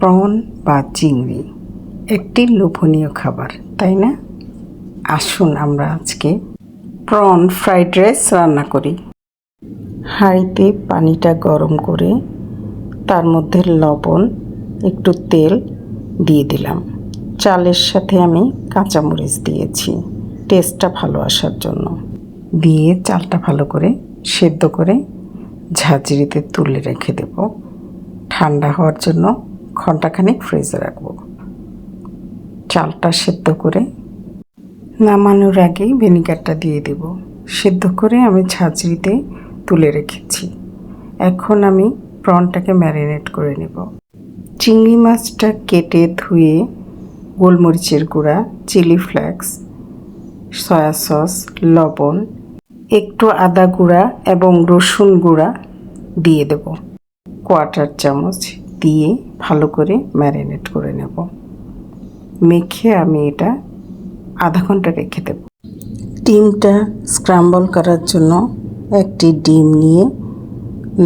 Prawn বা চিংড়ি একটি লোভনীয় খাবার, তাই না? আসুন আমরা আজকে প্রন ফ্রাইড রাইস রান্না করি। হাঁড়িতে পানিটা গরম করে তার মধ্যে লবণ, একটু তেল দিয়ে দিলাম। চালের সাথে আমি কাঁচামরিচ দিয়েছি টেস্টটা ভালো আসার জন্য। দিয়ে চালটা ভালো করে সেদ্ধ করে ঝাঁঝরিতে তুলে রেখে দেব। ঠান্ডা হওয়ার জন্য ঘন্টাখানেক ফ্রিজে রাখব। চালটা সেদ্ধ করে নামানোর আগে ভিনিগারটা দিয়ে দেব। সেদ্ধ করে আমি ঝাঁঝরিতে তুলে রেখেছি। এখন আমি প্রনটাকে ম্যারিনেট করে নেব। চিংড়ি মাছটা কেটে ধুয়ে গোলমরিচের গুঁড়া চিলি ফ্লেক্স সয়া সস লবণ, একটু আদা গুঁড়া এবং রসুন গুঁড়া দিয়ে দেব। কোয়ার্টার চামচ দিয়ে ভালো করে ম্যারিনেট করে নেব। মেখে আমি এটা আধা ঘণ্টা রেখে দেব। ডিমটা স্ক্রাম্বল করার জন্য একটি ডিম নিয়ে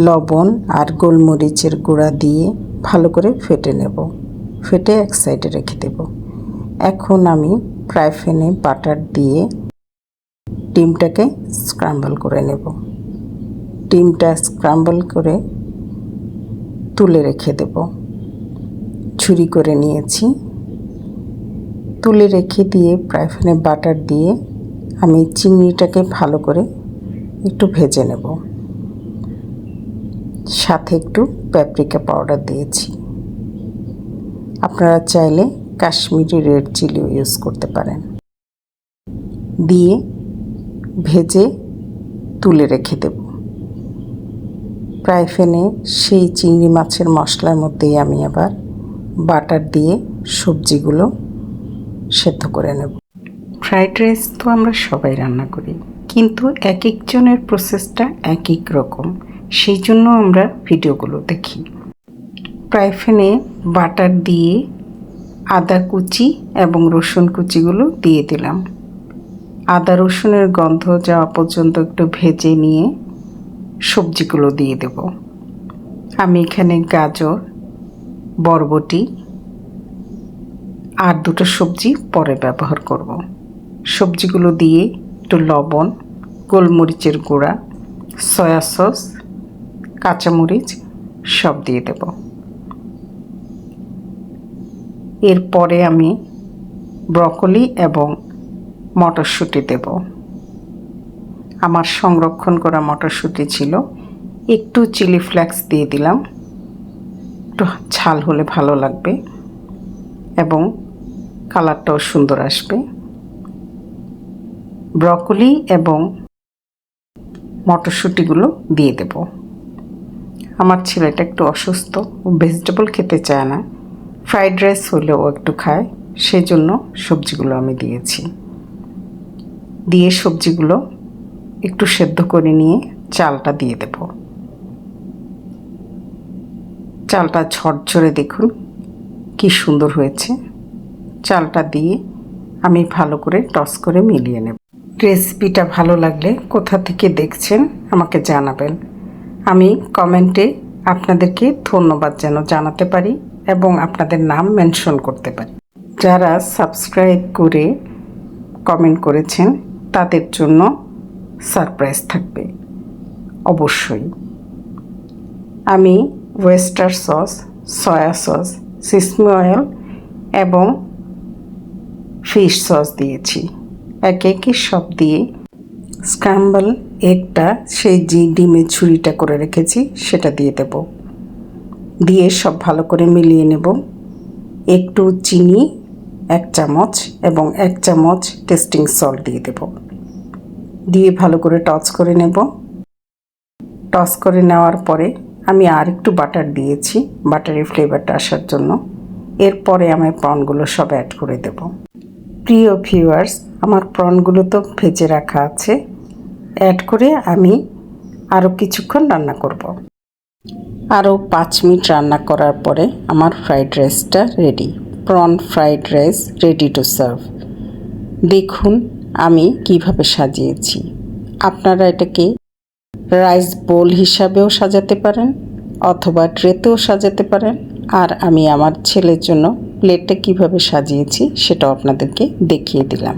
লবণ আর গোলমরিচের গুঁড়া দিয়ে ভালো করে ফেটে নেব। ফেটে এক সাইডে রেখে দেব। এখন আমি ফ্রাই বাটার দিয়ে ডিমটাকে স্ক্রাম্বল করে নেব। ডিমটা স্ক্রাম্বল করে তুলে রেখে দেব। ছুরি করে নিয়েছি। তুলে রেখে দিয়ে প্যানে বাটার দিয়ে আমি চিংড়িটাকে ভালো করে একটু ভেজে নেব। সাথে একটু প্যাপ্রিকা পাউডার দিয়েছি। আপনারা চাইলে কাশ্মীরি রেড চিলিও ইউজ করতে পারেন। দিয়ে ভেজে তুলে রেখে দেব। ফ্রাই প্যানে সেই চিংড়ি মাছের মশলার মধ্যেই আমি আবার বাটার দিয়ে সবজিগুলো সেদ্ধ করে নেব। ফ্রাইড রাইস তো আমরা সবাই রান্না করি, কিন্তু এক একজনের প্রসেসটা এক এক রকম, সেই জন্য আমরা ভিডিওগুলো দেখি। ফ্রাই প্যানে বাটার দিয়ে আদা কুচি এবং রসুন কুচিগুলো দিয়ে দিলাম। আদা রসুনের গন্ধ যাওয়া পর্যন্ত একটু ভেজে নিয়ে সবজিগুলো দিয়ে দেব। আমি এখানে গাজর, বরবটি আর দুটো সবজি পরে ব্যবহার করব। সবজিগুলো দিয়ে একটু লবণ, গোলমরিচের গুঁড়া, সয়া সস, কাঁচামরিচ সব দিয়ে দেব। এরপরে আমি ব্রকলি এবং মটরশুঁটি দেব। আমার সংরক্ষণ করা মটরশুঁটি ছিল। একটু চিলি ফ্লেক্স দিয়ে দিলাম। একটু ঝাল হলে ভালো লাগবে এবং কালারটাও সুন্দর আসবে। ব্রকলি এবং মটরশুঁটিগুলো দিয়ে দেব। আমার ছেলেটা একটু অসুস্থ, ও ভেজিটেবল খেতে চায় না। ফ্রাইড রাইস হলেও একটু খায়, সেজন্য সবজিগুলো আমি দিয়েছি। দিয়ে সবজিগুলো একটু সেদ্ধ করে নিয়ে চালটা দিয়ে দেব। চালটা ঝরঝরে দেখুন কি সুন্দর হয়েছে। চালটা দিয়ে আমি ভালো করে টস করে মিলিয়ে নেব। রেসিপিটা ভালো লাগলে কোথা থেকে দেখছেন আমাকে জানাবেন। আমি কমেন্টে আপনাদেরকে ধন্যবাদ যেন জানাতে পারি এবং আপনাদের নাম মেনশন করতে পারি। যারা সাবস্ক্রাইব করে কমেন্ট করেছেন তাদের জন্য সারপ্রাইজ থাকবে। অবশ্যই। আমি oyster sauce, soya sauce, sesame oil এবং ফিশ সস দিয়েছি। এক একে সব দিয়ে স্ক্রাম্বল এগটা সেই যে ডিমের ছুরিটা করে রেখেছি, সেটা দিয়ে দেব। দিয়ে সব ভালো করে মিলিয়ে নেব। একটু চিনি, এক চামচ এবং এক চামচ টেস্টিং সল্ট দিয়ে দেব। দিয়ে ভালো করে টচ করে নেব। টস করে নেওয়ার পরে আমি আর একটু বাটার দিয়েছি, বাটারের ফ্লেভারটা আসার জন্য। এরপরে আমি প্রনগুলো সব অ্যাড করে দেব। প্রিয় ভিউয়ার্স আমার প্রনগুলো তো ভেজে রাখা আছে। অ্যাড করে আমি আরও কিছুক্ষণ রান্না করব। আরও পাঁচ মিনিট রান্না করার পরে আমার ফ্রাইড রাইসটা ready prawn fried rice ready to serve দেখুন আমি কীভাবে সাজিয়েছি? আপনারা এটাকে রাইস বোল হিসাবেও সাজাতে পারেন অথবা ট্রেতেও সাজাতে পারেন। আর আমি আমার ছেলের জন্য প্লেটটা কীভাবে সাজিয়েছি সেটাও আপনাদেরকে দেখিয়ে দিলাম।